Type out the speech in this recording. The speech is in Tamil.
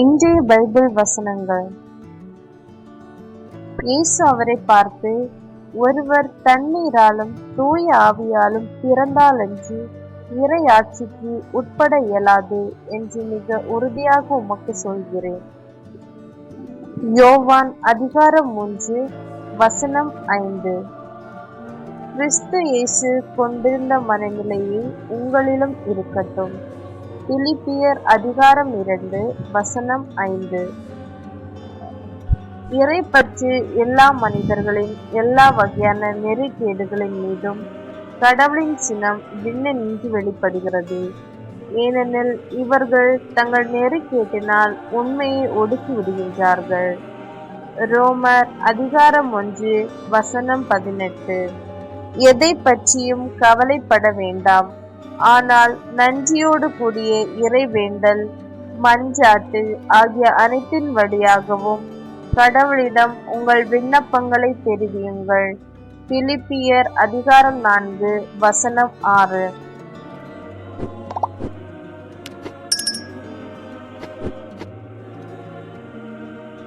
இன்றைய பைபிள் வசனங்கள். இயேசு அவரை பார்த்து ஒருவர் தண்ணீராலும் தூய ஆவியாலும் பிறந்தாலன்றி இறையாட்சிக்கு உட்பட இயலாது என்று மிக உறுதியாக உமக்கு சொல்கிறேன். யோவான் அதிகாரம் ஒன்று வசனம் ஐந்து. கிறிஸ்து இயேசு கொண்டிருந்த மனநிலையே உங்களிலும் இருக்கட்டும். பிலிப்பியர் அதிகாரம் இரண்டு வசனம் ஐந்து. இறை பற்றி எல்லா மனிதர்களின் எல்லா வகையான நெருக்கேடுகளின் மீதும் கடவுளின் சினம் விண்ணென்று வெளிப்படுகிறது. ஏனெனில் இவர்கள் தங்கள் நெருக்கேட்டினால் உண்மையை ஒடுக்கி விடுகின்றார்கள். ரோமர் அதிகாரம் ஒன்று வசனம் பதினெட்டு. எதை பற்றியும் கவலைப்பட வேண்டாம். ஆனால் நன்றியோடு கூடிய இறைவேண்டல் மஞ்சாட்டு ஆகிய அனைத்தின் வழியாகவும் கடவுளிடம் உங்கள் விண்ணப்பங்களை தெரிவியுங்கள். பிலிப்பியர் அதிகாரம் நான்கு வசனம் ஆறு.